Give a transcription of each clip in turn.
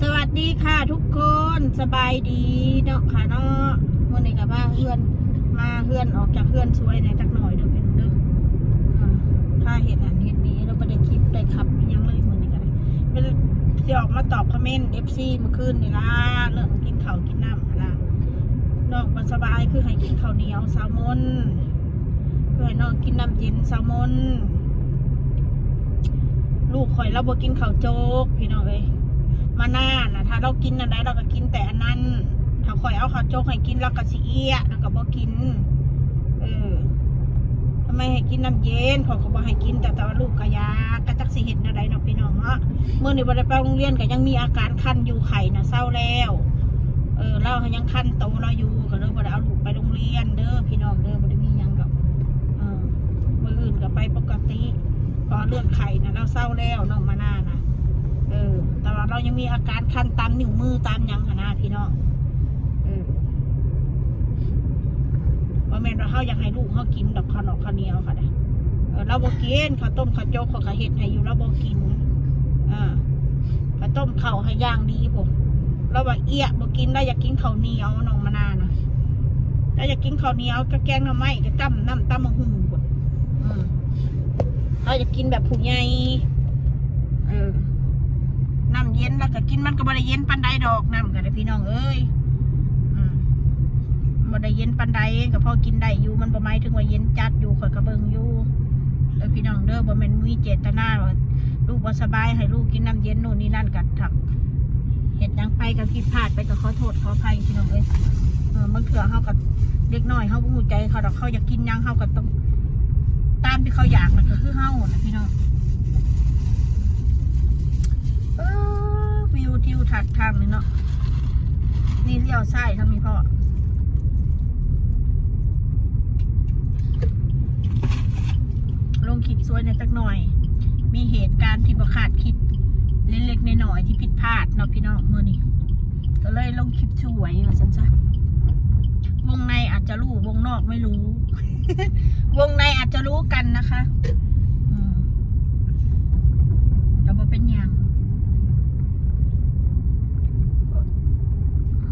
สวัสดีค่ะทุกคนสบายดีเนาะค่ะเนาะวันนี้กับมาเพื่อนมาเพื่อนออกจากเพื่อนช่วยในจักหน่อยเด้อเป็นเด้ออ่าถ้าเห็นอันเห็นนี้เราไปได้คลิปได้ขับยังเลยมือนี้กันเลยไม่ได้จะออกมาตอบคอมเมนต์เอฟซีเมื่อคืนนี่ล่ะเรื่องกินข้าวกินน้ำละน้องมันสบายคือให้กินข้าวเหนียวแซลมอนเพื่อน้องกินน้ำเย็นแซลมอนลูกข่อยเราบ่กินข้าวโจ๊กพี่น้องเอ้ย มาหน้านะถ้าเรากินอันใดเราก็กินแต่อันนั้น ถ้าคอยเอาข้าวโจ๊กให้กินเราก็สิเอียเราก็บ่กิน เออทำไมให้กินน้ำเย็นเขอก็บ่ให้กินแต่แต่ว่าลูกก็ยากระจักสิเห็ดอะไรเนาะพี่น้องเนาะเมื่อในวันไปโรงเรียนก็ยังมีอาการคันอยู่ไข่นะเศร้าแล้ว เออเรายังคันโตเราอยู่ก็เลยบ่ได้เอาลูกไปโรงเรียนเด้อพี่น้องเด้อบ่ได้มียังดอกเออมื่ออื่นก็ไปปกติพอเลือดไข่นะเราเศร้าแล้วน้องมาหน้านะเออ เรายังมีอาการคันตามนิ้วมือตามหยังหนนะพี่น้องเออว่าแม่นเราเขาอยากให้ลูกเขากินดอกข้าวหนอกข้าวเหนียวค่ะนะเออเราบอกินข้าวต้มข้าวโจ๊กข้าวกระเห็ดให้อยู่เราบอกินอ่าข้าวต้มข้าวให้ย่างดีผมเราว่าเอียบอกินเราอยากกินข้าวเหนียวน้องมะนาวนะเราอยากกินข้าวเหนียวก็แกงหน่อไม้ก็จ้ำน้ำตำมะฮุ่งพุ่นอืมเราอยากกินแบบผู้ใหญ่เออ น้ำเย็นแล้วก็กินมันก็บ่ได้เย็นปันใดดอกน้ำก็ได้พี่น้องเอ้ยมบ่ได้เย็นปันใดก็พอกินได้อยู่มันบ่หมายถึงว่าเย็นจัดอยู่ข่อยก็เบิงอยู่เด้อพี่น้องเด้อบ่แม่นมีเจตนาว่าลูกบ่สบายให้ลูกกินน้ำเย็นนู่นนี่นั่นกันถักเฮ็ดยังไปก็ผิดพลาดไปก็ขอโทษขออภัยพี่น้องเอ้ยเออบางเถื่อเฮาก็เด็กน้อยเฮากู้ใจเขาดอกเขาอยากกินยังเฮาก็ต้องตามที่เขาอยากนั่นก็คือเฮานะพี่น้อง เออวิว ทิวทัศน์ทางเลยเนาะนี่เลี้ยวซ้ายทางนี้พ่อลงคลิปสวยในอยจักหน่อย มีเหตุการณ์ที่ประคาดคิดเล็กๆน้อยๆที่ผิดพลาดเนาะพี่น้องเมื่อนี้ก็เลยลงคลิปช่วยว่าสันซะวงในอาจจะรู้วงนอกไม่รู้ วงในอาจจะรู้กันนะคะอืมแต่ว่าเป็นยัง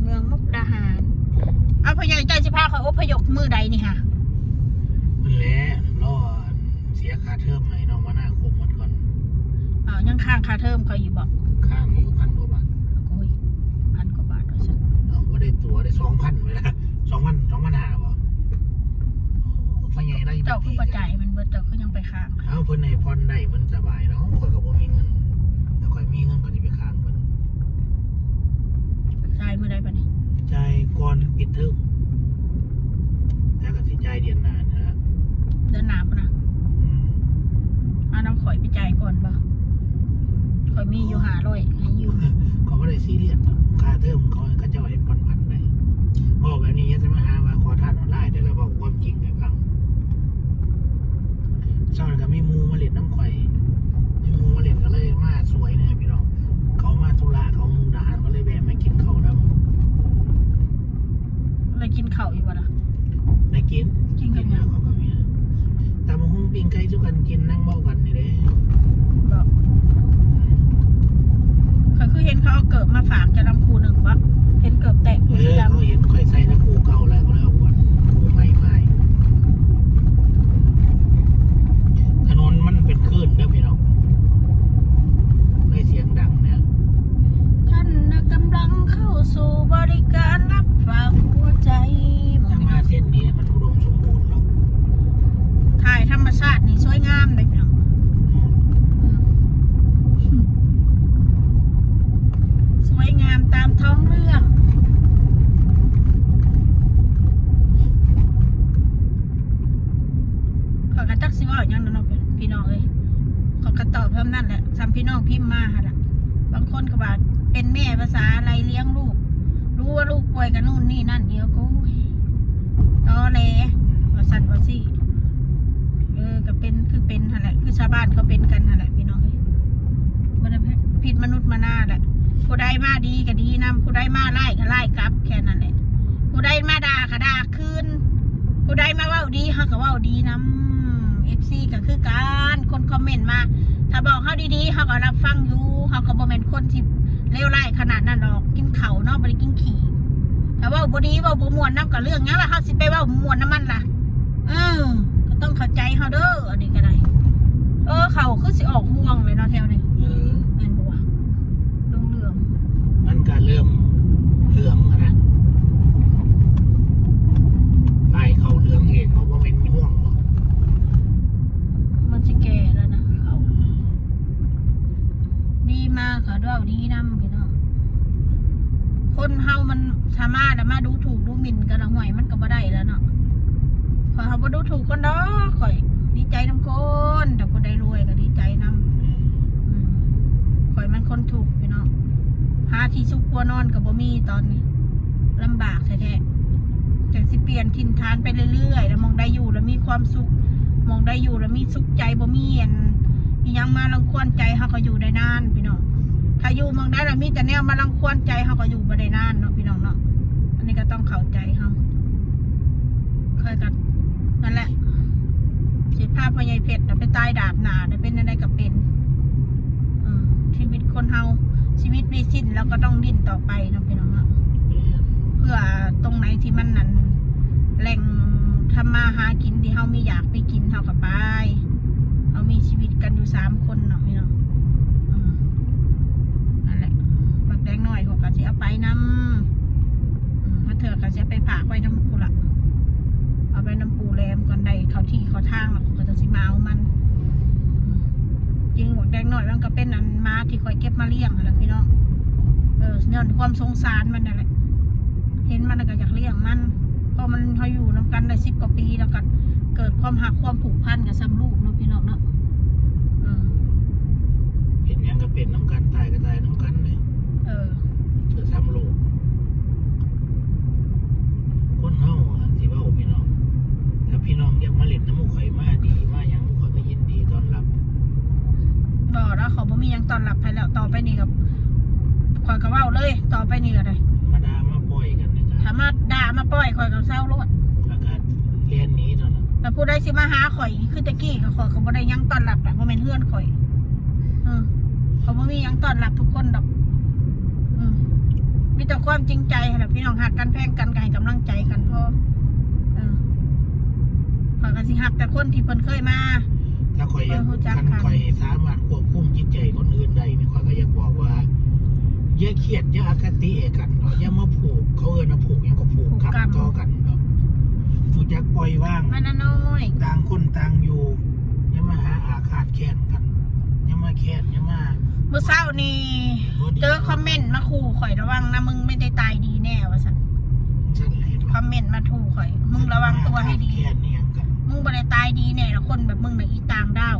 เมืองมุกดาหาร เอาพญายใจสิพาเขาอพยพมือใดนี่ค่ะมันแหละรอเสียค่าเทอมให้น้องมาหน้าครบหมดก่อนอ้าวยังค้างค่าเทอมเขาอยู่บอกข้างอยู่พันกว่าบาทโอ้ยพันกว่าบาทด้วยฉันเอาว่าได้ตัวได้สองพันไปละสองพันสองพันห้าบ่ไฟใหญ่ได้เจ้าคือประจ่ายมันเบิดเจ้าคือยังไปค้าง เอาเพิ่นในพรได้เพิ่นสบายเนาะข่อยก็บ่มีเงินแต่ข่อยมีเงินก็สิไปค้างเพิ่นจ่ายมือใดปะนี่จ่าย ก่อนปิดเทอมแต่ก็สิจ่ายเดือนหน้านะ เดินหนาปะนะอืมเอาน้ำข่อยไปจ่ายก่อนปะข่อยมีอยู่หาร้อยให้ยืมก็บ่ได้ซีเรียสหรอกค่าเทอมเขาก็จะให้ผ่อนผันได้บอกแบบนี้จะมาหาว่าขอทานออนไลน์เดี๋ยวเราบอกความจริงให้ฟังเช้านี่ก็มีหมูมาเล่นน้ำข่อยมีหมูมาเล่นก็เลยมาสวยนะพี่น้องเขามาธุระเขามุงดาหารก็เลยแวะไม่กินเขาวน้ เลย กินข้าวอยู่ปะล่ะำได้กินกินกันแล้ยัวงเขาก็มีตามมาหุ้งปิ้งไก่ทุกกันกินนั่งเบ้ากันนี่เด้บอกข่อยคือเห็นเขาเอาเกิบมาฝากจะนำครูหนึ่งปะเห็นเกิบแตกเอผู้อสีดเขาเห็นข่อยใส่ในคูเก่าแล้วก็เลยเอาวนคูใหม่ใหม่ถนนมันเป็นคลื่นเด้อพี่น้องไม่เสียงดังเนี่ยำท่านน่ะกำลังเข้าสู่บริการรับฝากหัว ใจหมอถ้าพี่มาน้องเส้นนี้มันอุดมสมบูรณ์แล้วถ่ายธรรมชาตินี่สวยงามเลยพี่น้องอืมสวยงามตามท้องเรื่องขอกระจักสิว่าอย่างนั้นเนาะพี่น้องเอ้ยขอกระตอบเท่านั้นแหละซ้ำพี่น้องพิมพ์มาค่ะล่ะบางคนก็ว่าเป็นแม่ภาษาอะไรเลี้ยงลูก รู้ว่าลูกป่วยกันนู่นนี่นั่นเดียวก็ตอแหลว่าสันว่าสิเออก็เป็นคือเป็นหั่นแหละคือชาวบ้านเขาเป็นกันหั่นแหละพี่น้องเอ้ยบ่ได้ผิดมนุษย์มาหน้าแหละผู้ใดมาดีก็ดีนำผู้ใดมาไล่ก็ไล่กลับ แค่นั้นแหละผู้ใดมาด่าก็ด่าคืนผู้ใดมาว้าดีฮะก็ว้าดีนำเอฟซีก็คือการคนคอมเมนต์มา ถ้าบอกเฮาดีๆเฮาก็รับฟังอยู่เฮาก็บ่แม่นคนที่ เลวร้ายขนาดนั้นหรอกกินเข่าเนาะบ่ได้กินขี่แต่ว่าบ่ดีว่าบมวนนํก็เรื่องงั้นล่ะเฮาสิไปว่ามวนนํมันล่ะเออก็ต้องเข้าใจเฮาเด้ออันนี้ก็ได้เออเขาคือสิออกห่วงเลยเนาะแถวนี้ เออ แม่นบ่วะเหลือง มันก็เริ่มเหลืองอะนะปลายเขาเหลืองเองเขาว่าเป็นห่วงหรอก ๆมันสิแก่แล้วนะเขาดี มากค่ะด้วยดีนำพี่น้องคนเฮามันสามารถมาดูถูกดูหมิ่นกันละห่วยมันก็บ่ได้แล้วเนาะขอยเฮาบ่ดูถูกคนดอกข่อย ดีใจนำคนแต่คนได้รวยก็ดีใจนำอืมข่อยมันคนถูกพี่น้องหาที่ซุกครัวนอนกับบ่มีตอนนี้ลำบากแท้ๆจากสิเปลี่ยนทินทานไปเรื่อยๆแล้วมองได้อยู่แล้วมีความสุขมองได้อยู่แล้วมีสุขใจบ่มีอันยังมารังควรใจเฮาก็อยู่ได้นานพี่น้อง ถ้าอยู่มองได้แล้วมีแต่แนวมารังควรใจเฮาก็อยู่บ่ได้นานเนาะพี่น้องเนาะอันนี้ก็ต้องเข้าใจเฮาเคยกันนั่นแหละสิภาพพ่อใหญ่เพชรน่ะไปตายดาบหนาเป็นอะไรก็เป็นอชีวิตคนเฮาชีวิตไม่สิ้นแล้วก็ต้องดิ้นต่อไปเนาะพี่น้องเนาะเพื่อตรงไหนที่มันนั้นแหล่งทำมาหากินที่เฮามีอยากไปกินเฮากับไปเฮามีชีวิตกันอยู่สามคนเนาะพี่น้องอืมนั่นแหละบักแดงน้อยเขาก็สิเอาไปนำอืมมาเถอะก็สิเอาไปผากไว้ น้ำปูละเอาไปน้ำปูแรมก่อนใดเขาที่เขาทางแล้วเขาก็จะสิมาเอามันจริงหัวแดงหน่อยมันก็เป็นอันม้าที่คอยเก็บมาเลี้ยงนั่นแหละพี่น้องเออย้อนความสงสารมันนั่นแหละเห็นมันแล้วก็อยากเลี้ยงมันพอมันเขาอยู่น้ำกันได้สิบกว่าปีแล้วกัน เกิดความหักความผูกพันกับซ้ำลูกเนาะพี่น้องเนาะเออเห็นหยังก็เป็นน้ำกันตายก็ตายน้ำกันเลยเออเสือทำโลก คนเฮาอะที่ว่าพี่น้อง ถ้าพี่น้องอยากมาเล่นน้ำมูกข่อยมาดีมาหยังมูกข่อยก็ยินดีต้อนรับ บอกแล้วเขาบ่มีหยังตอนหลับไปแล้วต่อไปนี่กับคอยกระเว้าเลย ต่อไปนี่ก็ได้มาดามาปล่อยกันนะคถ้ารับมาด่ามาปล่อยคอยกับเศร้าโลดอากาศเรียนหนี้เท่านั้นแต่ผู้ใดสิมาหาข่อยคือตะกี้กับข่อยเขาบ่ได้หยังตอนหลับแต่เพราะเป็นเพื่อนข่อยเออเขาบ่มีหยังตอนหลับทุกคนดอกอืมมีแต่ ความจริงใจแหละพี่น้องหักกันแพงกันก็ให้กำลังใจกันพอเออข่อยก็สิหักแต่คนที่เพิ่นเคยมา ถ้าข่อยอยากเออรู้จักคันค่ะข่อยสามารถควบคุมจิตใจคนอื่นได้นี่ข่อยก็อยากบอกว่าอย่าเครียดอย่าอคติกันเนาะอย่ามาผูกเขาเอิ้นว่าผูกหยังก็ผูกกรรมต่อกันเนาะรู้จักปล่อยว่างมันน่ะน้อยต่างคนต่างอยู่อย่ามาหาอาฆาตแค้นกันอย่ามาแค้นอย่ามา เมื่อเช้านี่เจอคอมเมนต์มาขู่ข่อยระวังนะมึงไม่ได้ตายดีแน่ว่าซั่นฉันเห็นคอมเมนต์มาถูข่อย มึงระวังตัวให้ดีแค้นเนี่ยกันมึงบ่ได้ตายดีแน่ละคนแบบมึงน่ะอีต่างดาว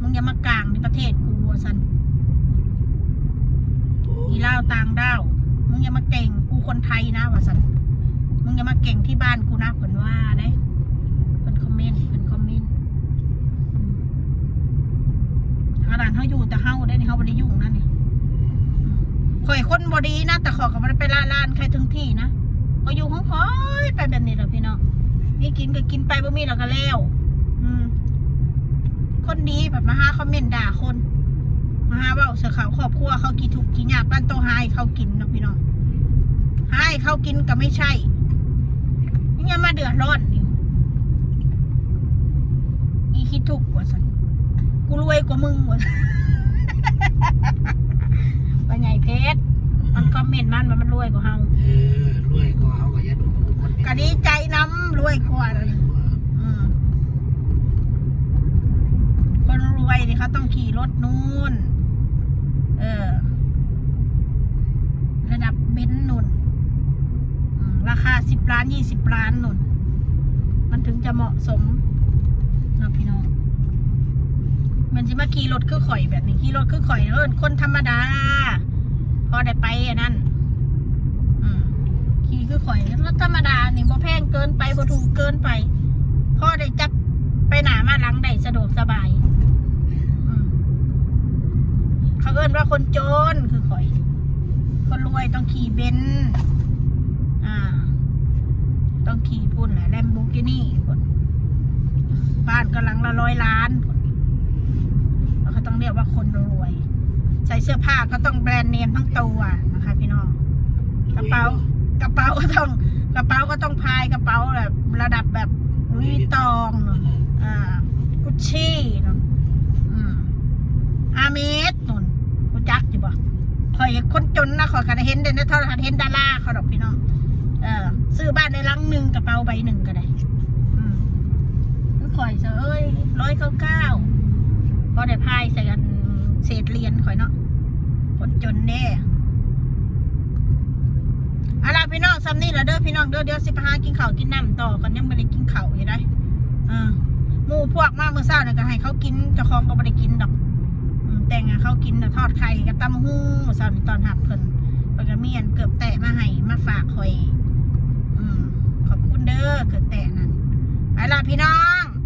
มึงอย่ามากลางในประเทศกูว่าซั่นโอ้อีลาวต่างดาว มึงอย่ามาเก่งกูคนไทยนะว่าสันมึงอย่ามาเก่งที่บ้านกูนะเพิ่นว่าเด้เพิ่นคอมเมนต์เพิ่นคอมเมนต์อืม ขนาดเขาอยู่แต่เฮาได้นี่เฮาบ่ได้ยุ่งนะนี่ข่อยคนบดีนะแต่ขอก็บ่ได้ไปล่าล้านใครถึงที่นะก็อยู่ของข่อยไปแบบนี้แหละพี่น้องนี่กินก็กินไปบ่มีแล้วก็แล้วอืมคนดีแบบมาหาคอมเมนต์ด่าคนมาหาว่าเสือขาวครอบครัวเขากี่ทุกกี่ยากบ้านโตหายเขากินนะพี่น้องหายเขากินก็ไม่ใช่ยังมาเดือดร้อนอยู่อีคิดทุกข์ว่าสัน กูรวยกว่ามึงว่าซั่นว่าไงเพชร มันคอมเมนต์มันว่ามันรวยกว่าเฮาเออรวยก็เอาก็อย่าดูถูกคนเนี่ยก็ดีใจน้ำรวยกว่าเลยอืมคนรวยนี่เขาต้องขี่รถนู่น เออ ระดับเบนซ์นุ่นอืมราคาสิบล้านยี่สิบล้านนุ่น มันถึงจะเหมาะสมเนาะพี่น้อง มันจะมาขี่รถคือข่อยแบบนี้ขี่รถคือข่อยเอินคนธรรมดา พอได้ไปอันนั้นขี่คือข่อยรถธรรมดานี่บ่แพงเกินไปบ่ถูกเกินไปพ่อได้จับไปหนามาหลังได้สะดวกสบายเขาเอิ้นว่าคนจนคือข่อย คนรวยต้องขี่เบนซ์อ่า ต้องขี่พุ่นแหละแลมโบกินี่พุ่นบ้านกำลังละร้อยล้านพุ่น ต้องเรียกว่าคนรวย ใส่เสื้อผ้าก็ต้องแบรนด์เนมทั้งตัวนะคะ พี่น้อง กระเป๋ากระเป๋าก็ต้องกระเป๋าก็ต้องพายกระเป๋าแบบระดับแบบลุยตองเนาะอ่ากุชชี่เนาะอืมอาเมสนุนรู้จักอยู่บ่คอยคนจนนะคอยกันเห็นเด่นนโทรทันเห็นดาราเขาดอกพี่น้องเออซื้อบ้านในลังหนึ่งกระเป๋าใบหนึ่งก็ได้อืมก็คอยจะเอ้ยร้อยเก้าเก้า ก็ได้พายใส่กันเศษเรียญคอยเนาะคนจนแน่อาล่ะพี่น้องซัมนี่ละเด้อพี่น้องเด้อเดี๋ยวสิไปหากินข้าวกินน้ำต่อกันยังไม่ได้กินข้าวอยู่ได้อ่าหมูพวกมากเมื่อเช้าเนี่ยก็ให้เขากินจ้าของก็ไม่ได้กินดอกแต่งเขากินทอดไข่กับตำหู้เมื่อเช้านี่ตอนหับเพิ่นเพิ่นก็มีอันเกือบแตะมาให้มาฝากคอยอขอบคุณเด้อเกือบแตะนั่นไปล่ะพี่น้อง